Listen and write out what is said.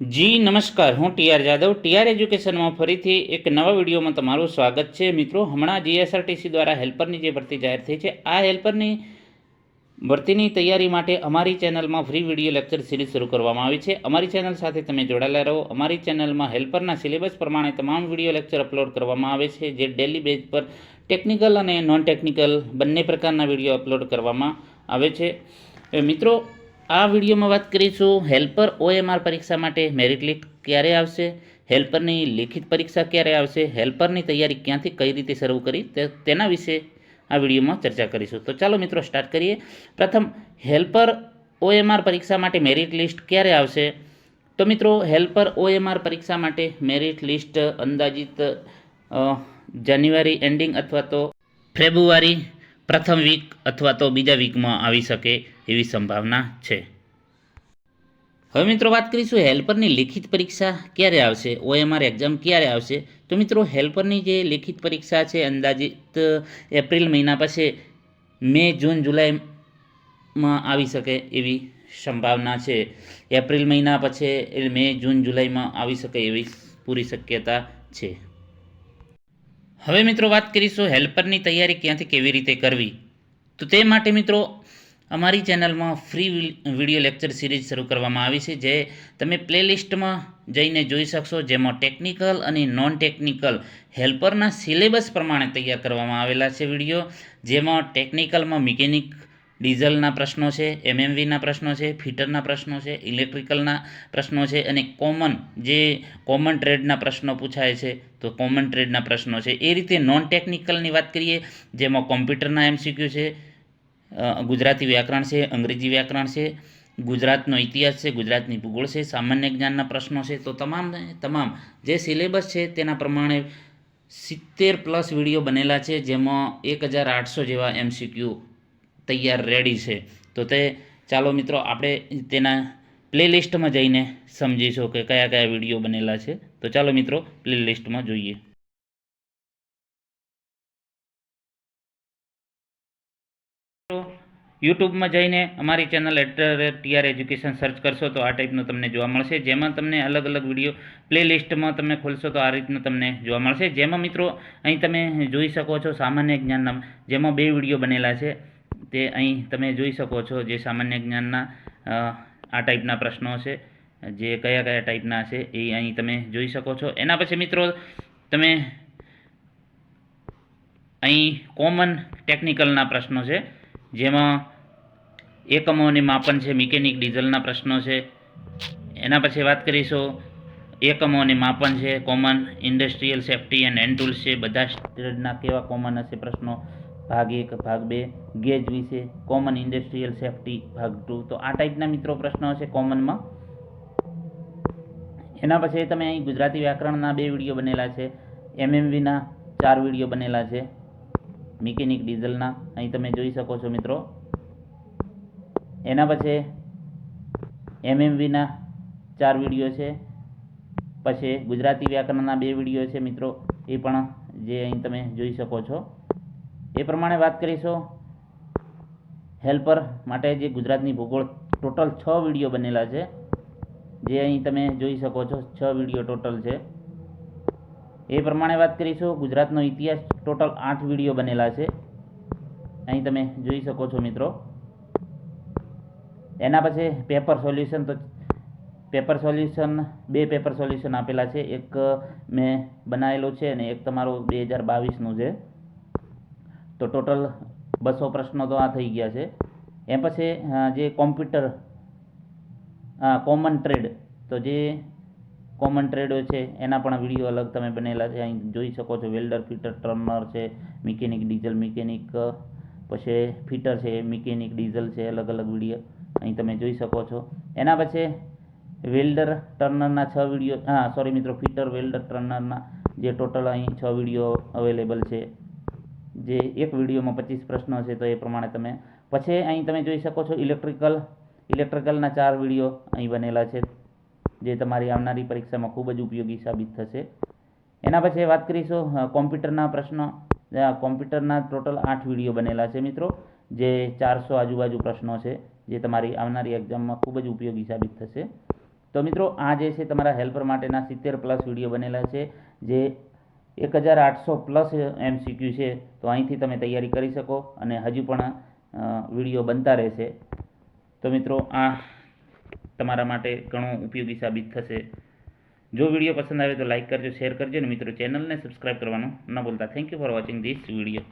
જી, નમસ્કાર. હું TR Jadav. TR એજ્યુકેશનમાં ફરીથી એક નવા વિડીયોમાં તમારું સ્વાગત છે. મિત્રો, હમણાં જીએસઆરટીસી દ્વારા હેલ્પરની જે ભરતી જાહેર થઈ છે, આ હેલ્પરની ભરતીની તૈયારી માટે અમારી ચેનલમાં ફ્રી વીડિયો લેક્ચર સિરીઝ શરૂ કરવામાં આવી છે. અમારી ચેનલ સાથે તમે જોડાયેલા રહો. અમારી ચેનલમાં હેલ્પરના સિલેબસ પ્રમાણે તમામ વીડિયો લેક્ચર અપલોડ કરવામાં આવે છે, જે ડેલી બેઝ પર ટેકનિકલ અને નોન ટેકનિકલ બંને પ્રકારના વીડિયો અપલોડ કરવામાં આવે છે. મિત્રો આ વિડીયોમાં વાત કરીશું હેલ્પર ઓએમઆર પરીક્ષા માટે મેરિટ લિસ્ટ ક્યારે આવશે, હેલ્પરની લિખિત પરીક્ષા ક્યારે આવશે, હેલ્પરની તૈયારી ક્યાંથી કઈ રીતે શરૂ કરી તેના વિશે આ વિડીયોમાં ચર્ચા કરીશું. તો ચાલો મિત્રો સ્ટાર્ટ કરીએ. પ્રથમ, હેલ્પર ઓએમઆર પરીક્ષા માટે મેરિટ લિસ્ટ ક્યારે આવશે? તો મિત્રો, હેલ્પર ઓએમઆર પરીક્ષા માટે મેરિટ લિસ્ટ અંદાજિત જાન્યુઆરી એન્ડિંગ અથવા તો ફેબ્રુઆરી પ્રથમ વીક અથવા તો બીજા વીકમાં આવી શકે એવી સંભાવના છે. હવે મિત્રો વાત કરીશું હેલ્પરની લેખિત પરીક્ષા ક્યારે આવશે? ઓએમઆર એક્ઝામ ક્યારે આવશે? તો મિત્રો હેલ્પરની જે લેખિત પરીક્ષા છે, અંદાજિત એપ્રિલ મહિના પછી મે, જૂન, જુલાઈમાં આવી શકે એવી સંભાવના છે. એપ્રિલ મહિના પછી મે, જૂન, જુલાઈમાં આવી શકે એવી પૂરી શક્યતા છે. હવે મિત્રો વાત કરીશું હેલ્પરની તૈયારી ક્યાંથી કેવી રીતે કરવી? તો તે માટે મિત્રો અમારી ચેનલમાં ફ્રી વીડિયો લેક્ચર સિરીઝ શરૂ કરવામાં આવી છે, જે તમે પ્લેલિસ્ટમાં જઈને જોઈ શકશો, જેમાં ટેકનિકલ અને નોન ટેકનિકલ હેલ્પરના સિલેબસ પ્રમાણે તૈયાર કરવામાં આવેલા છે વીડિયો, જેમાં ટેકનિકલમાં મિકેનિક ડીઝલના પ્રશ્નો છે, એમએમવીના પ્રશ્નો છે, ફિટરના પ્રશ્નો છે, ઇલેક્ટ્રિકલના પ્રશ્નો છે અને કોમન જે કોમન ટ્રેડના પ્રશ્નો પૂછાય છે, તો કોમન ટ્રેડના પ્રશ્નો છે. એ રીતે નોન ટેકનિકલની વાત કરીએ, જેમાં કોમ્પ્યુટરના એમસીક્યુ છે ગુજરાતી વ્યાકરણ છે, અંગ્રેજી વ્યાકરણ છે, ગુજરાતનો ઇતિહાસ છે, ગુજરાતની ભૂગોળ છે, સામાન્ય જ્ઞાનના પ્રશ્નો છે, તો તમામ તમામ જે સિલેબસ છે તેના પ્રમાણે સિત્તેર પ્લસ વીડિયો બનેલા છે, જેમાં એક હજાર આઠસો જેવા એમસીક્યુ તૈયાર રેડી છે. તો તે ચાલો મિત્રો, આપણે તેના પ્લેલિસ્ટમાં જઈને સમજીશું કે કયા કયા વીડિયો બનેલા છે. તો ચાલો મિત્રો પ્લેલિસ્ટમાં જોઈએ. યુટ્યુબમાં જઈને અમારી ચેનલ એટર ટીઆર એજ્યુકેશન સર્ચ કરશો તો આ ટાઈપનું તમને જોવા મળશે. જેમાં તમને અલગ અલગ વીડિયો પ્લેલિસ્ટમાં તમે ખોલશો તો આ રીતનું તમને જોવા મળશે. જેમાં મિત્રો, અહીં તમે જોઈ શકો છો સામાન્ય જ્ઞાનના જેમાં બે વીડિયો બનેલા છે. તે અહીં તમે જોઈ શકો છો જે સામાન્ય જ્ઞાનના આ ટાઈપના પ્રશ્નો છે, જે કયા કયા ટાઈપના છે એ અહીં તમે જોઈ શકો છો. એના પછી મિત્રો તમે અહીં કોમન ટેકનિકલના પ્રશ્નો છે, જેમાં એકમો અને માપન છે, મિકેનિક ડીઝલના પ્રશ્નો છે. એના પછી વાત કરીશું, એકમો અને માપન છે, common industrial safety and and tools છે, બધા સ્ટેડના કેવા કોમન હશે પ્રશ્નો ભાગ એક, ભાગ બે, ગેજ વિશે કોમન ઇન્ડસ્ટ્રીયલ સેફ્ટી ભાગ ટુ તો આ ટાઈપના મિત્રો પ્રશ્નો હશે કોમનમાં એના પછી તમે અહીં ગુજરાતી વ્યાકરણના બે વીડિયો બનેલા છે. એમએમવીના ચાર વીડિયો બનેલા છે. મિકેનિક ડીઝલના અહીં તમે જોઈ શકો છો મિત્રો. એના પછી એમએમવીના ચાર વીડિયો છે. પછી ગુજરાતી વ્યાકરણના બે વીડિયો છે મિત્રો. એ પણ જે અહીં તમે જોઈ શકો છો. એ પ્રમાણે વાત કરીશું? હેલ્પર માટે જે ગુજરાતની ભૂગોળ, ટોટલ છ વીડિયો બનેલા છે. જે અહીં તમે જોઈ શકો છો, છ વીડિયો ટોટલ છે. એ પ્રમાણે વાત કરીશું, ગુજરાતનો ઇતિહાસ ટોટલ આઠ વીડિયો બનેલા છે. અહીં તમે જોઈ શકો છો મિત્રો. એના પછી પેપર સોલ્યુશન તો પેપર સોલ્યુશન, બે પેપર સોલ્યુશન આપેલા છે. એક મેં બનાવેલું છે અને એક તમારું બે હજાર બાવીસનું છે. તો ટોટલ બસો પ્રશ્નો તો આ થઈ ગયા છે. એ પછી જે કોમ્પ્યુટર કોમન ટ્રેડ, તો જે કોમન ટ્રેડો છે, એના પણ વીડિયો અલગ તમે બનેલા છે. અહીં જોઈ શકો છો, વેલ્ડર, ફિટર ટર્નર છે, મિકેનિક, ડીઝલ, મિકેનિક, પછી ફિટર છે, મિકેનિક, ડીઝલ છે, અલગ અલગ વીડિયો અહીં તમે જોઈ શકો છો. એના પછી, વેલ્ડર, ટર્નરના છ વીડિયો, હા, સોરી મિત્રો, ફિટર, વેલ્ડર, ટર્નરના જે ટોટલ અહીં છ વીડિયો અવેલેબલ છે. જે એક વિડીયોમાં પચીસ પ્રશ્નો છે તો એ પ્રમાણે તમે પછી અહીં તમે જોઈ શકો છો ઇલેક્ટ્રિકલ. ઇલેક્ટ્રિકલના ચાર વીડિયો અહીં બનેલા છે, જે તમારી આવનારી પરીક્ષામાં ખૂબ જ ઉપયોગી સાબિત થશે. એના પછી વાત કરીશું કોમ્પ્યુટરના પ્રશ્નો. કોમ્પ્યુટરના ટોટલ આઠ વીડિયો બનેલા છે મિત્રો, જે ચારસો આજુબાજુ પ્રશ્નો છે, જે તમારી આવનારી એક્ઝામમાં ખૂબ જ ઉપયોગી સાબિત થશે. તો મિત્રો, આ જે છે તમારા હેલ્પર માટેના સિત્તેર પ્લસ વીડિયો બનેલા છે, જે એક હજાર આઠસો પ્લસ એમસીક્યુ છે, તો અહીંથી તમે તૈયારી કરી શકો અને હજુ પણ વીડિયો બનતા રહેશે. તો મિત્રો, આ તમારા માટે ઘણો ઉપયોગી સાબિત થશે. જો વીડિયો પસંદ આવે તો લાઇક કરજો, શેર કરજો અને મિત્રો, ચેનલને સબસ્ક્રાઇબ કરવાનું ન ભૂલતા. Thank you for watching this video